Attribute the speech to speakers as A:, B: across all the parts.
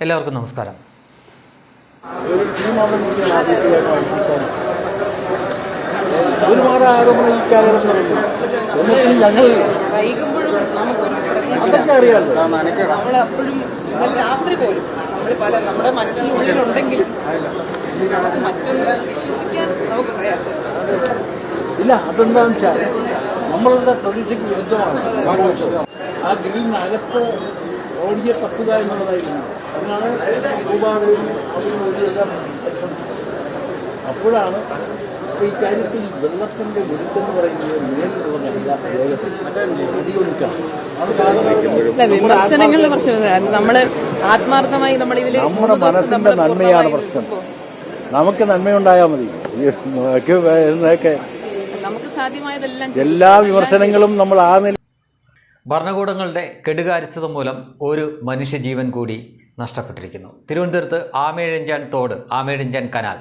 A: എല്ലാവർക്കും നമസ്കാരം.
B: ഒരുപാട് ആരോപണം ഈ ഞങ്ങൾ അതൊക്കെ അറിയാമല്ലോ
C: ഇന്നലെ രാത്രി പോലും നമ്മൾ പല നമ്മുടെ മനസ്സിനുള്ളിലുണ്ടെങ്കിലും നമുക്ക് മറ്റൊന്ന് വിശ്വസിക്കാൻ നമുക്ക്
B: ഇല്ല അതെന്താണെന്ന് വെച്ചാൽ നമ്മളുടെ പ്രതീക്ഷയ്ക്ക് വിരുദ്ധമാണ്. സംഭവിച്ചത് ആ ഗ്രില്ലിനകത്ത് ഓടിയെ തപ്പുക എന്നുള്ളതായിരുന്നു. അതിനാണ് ഒരുപാടും അവരും ഒരുവിധം അപ്പോഴാണ് അപ്പോൾ ഈ കാര്യത്തിൽ വെള്ളത്തിന്റെ ഒഴുക്കെന്ന് പറയുന്നത്
D: നേരിട്ടുള്ള പ്രശ്നം നമ്മൾ ആത്മാർത്ഥമായി നമ്മൾ ഇതിൽ
B: നമ്മുടെ മനസ്സിന്റെ നന്മയാണ് പ്രശ്നം. നമുക്ക് നന്മയുണ്ടായാൽ മതി. നമുക്ക്
D: സാധ്യമായതെല്ലാം
B: എല്ലാ വിമർശനങ്ങളും നമ്മൾ ആ നില
A: ഭരണകൂടങ്ങളുടെ കെടുകാര്യസ്ഥത മൂലം ഒരു മനുഷ്യജീവൻ കൂടി നഷ്ടപ്പെട്ടിരിക്കുന്നു. തിരുവനന്തപുരത്ത് ആമേഴഞ്ചാൻ തോട് ആമേഴഞ്ചാൻ കനാൽ.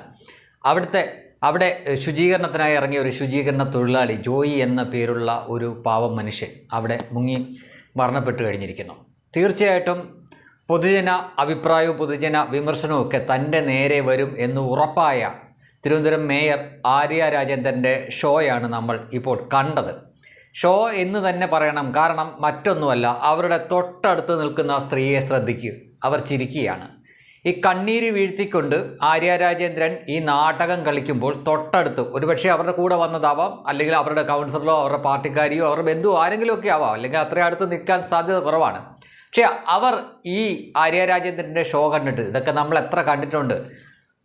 A: അവിടുത്തെ അവിടെ ശുചീകരണത്തിനായി ഇറങ്ങിയ ഒരു ശുചീകരണ തൊഴിലാളി ജോയി എന്ന പേരുള്ള ഒരു പാവം മനുഷ്യൻ അവിടെ മുങ്ങി മരണപ്പെട്ടു കഴിഞ്ഞിരിക്കുന്നു. തീർച്ചയായിട്ടും പൊതുജന അഭിപ്രായവും പൊതുജന വിമർശനവും ഒക്കെ തന്റെ നേരെ വരും എന്ന് ഉറപ്പായ തിരുവനന്തപുരം മേയർ ആര്യ രാജേന്ദ്രന്റെ ഷോയാണ് നമ്മൾ ഇപ്പോൾ കണ്ടത്. ഷോ എന്ന് തന്നെ പറയണം. കാരണം മറ്റൊന്നുമല്ല അവരുടെ തൊട്ടടുത്ത് നിൽക്കുന്ന സ്ത്രീയെ ശ്രദ്ധിക്കുക അവർ ചിരിക്കുകയാണ്. ഈ കണ്ണീര് വീഴ്ത്തിക്കൊണ്ട് ആര്യ രാജേന്ദ്രൻ ഈ നാടകം കളിക്കുമ്പോൾ തൊട്ടടുത്ത് ഒരുപക്ഷെ അവരുടെ കൂടെ വന്നതാവാം അല്ലെങ്കിൽ അവരുടെ കൗൺസിലറോ അവരുടെ പാർട്ടിക്കാരിയോ അവരുടെ ബന്ധു ആരെങ്കിലുമൊക്കെ ആവാം. അല്ലെങ്കിൽ അത്രയും അടുത്ത് നിൽക്കാൻ സാധ്യത കുറവാണ്. പക്ഷേ അവർ ഈ ആര്യ രാജേന്ദ്രന്റെ ഷോ കണ്ടിട്ട് ഇതൊക്കെ നമ്മൾ എത്ര കണ്ടിട്ടുണ്ട്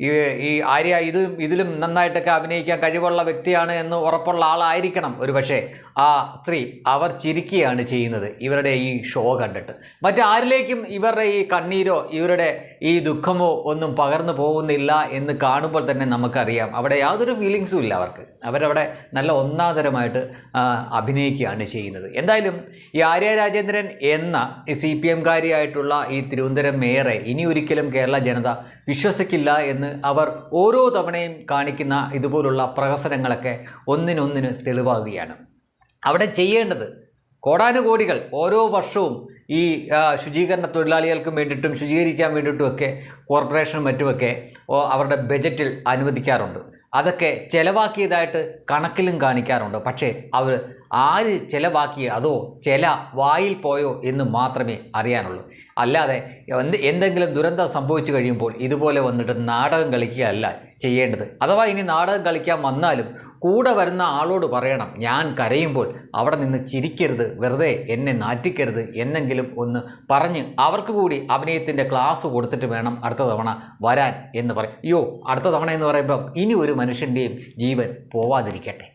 A: ഈ ഈ ആര്യ ഇത് ഇതിലും നന്നായിട്ടൊക്കെ അഭിനയിക്കാൻ കഴിവുള്ള വ്യക്തിയാണ് എന്ന് ഉറപ്പുള്ള ആളായിരിക്കണം ഒരു പക്ഷേ ആ സ്ത്രീ. അവർ ചിരിക്കുകയാണ് ചെയ്യുന്നത്. ഇവരുടെ ഈ ഷോ കണ്ടിട്ട്. മറ്റാരിലേക്കും ഇവരുടെ ഈ കണ്ണീരോ ഇവരുടെ ഈ ദുഃഖമോ ഒന്നും പകർന്നു പോകുന്നില്ല എന്ന് കാണുമ്പോൾ തന്നെ നമുക്കറിയാം. അവിടെ യാതൊരു ഫീലിങ്സും ഇല്ല അവർക്ക്. അവരവിടെ നല്ല ഒന്നാതരമായിട്ട് അഭിനയിക്കുകയാണ് ചെയ്യുന്നത്. എന്തായാലും ഈ ആര്യ രാജേന്ദ്രൻ എന്ന ഈ സി പി എംകാരിയായിട്ടുള്ള ഈ തിരുവനന്തപുരം മേയറെ ഇനി ഒരിക്കലും കേരള ജനത വിശ്വസിക്കില്ല എന്ന് അവർ ഓരോ തവണയും കാണിക്കുന്ന ഇതുപോലുള്ള പ്രഹസനങ്ങളൊക്കെ ഒന്നിനൊന്നിന് തെളിവാകുകയാണ്. അവിടെ ചെയ്യേണ്ടത് കോടാനുകോടികൾ ഓരോ വർഷവും ഈ ശുചീകരണ തൊഴിലാളികൾക്കും വേണ്ടിയിട്ടും ശുചീകരിക്കാൻ വേണ്ടിയിട്ടുമൊക്കെ കോർപ്പറേഷനും മറ്റുമൊക്കെ അവരുടെ ബജറ്റിൽ അനുവദിക്കാറുണ്ട്. അതൊക്കെ ചിലവാക്കിയതായിട്ട് കണക്കിലും കാണിക്കാറുണ്ട്. പക്ഷേ അവർ ആര് ചിലവാക്കി അതോ ചില വായിൽ പോയോ എന്ന് മാത്രമേ അറിയാനുള്ളൂ. അല്ലാതെ എന്ത് എന്തെങ്കിലും ദുരന്തം സംഭവിച്ചു കഴിയുമ്പോൾ ഇതുപോലെ വന്നിട്ട് നാടകം കളിക്കുകയല്ല. ചെയ്യേണ്ടത്. അഥവാ ഇനി നാടകം കളിക്കാൻ വന്നാലും കൂടെ വരുന്ന ആളോട് പറയണം ഞാൻ കരയുമ്പോൾ അവിടെ നിന്ന് ചിരിക്കരുത് വെറുതെ എന്നെ നാറ്റിക്കരുത് എന്നെങ്കിലും ഒന്ന് പറഞ്ഞ് അവർക്ക് കൂടി അഭിനയത്തിന്റെ ക്ലാസ് കൊടുത്തിട്ട് വേണം അടുത്ത തവണ വരാൻ എന്ന് പറയും അയ്യോ അടുത്ത തവണ എന്ന് പറയുമ്പം ഇനി ഒരു മനുഷ്യന്റെയും ജീവൻ പോവാതിരിക്കട്ടെ.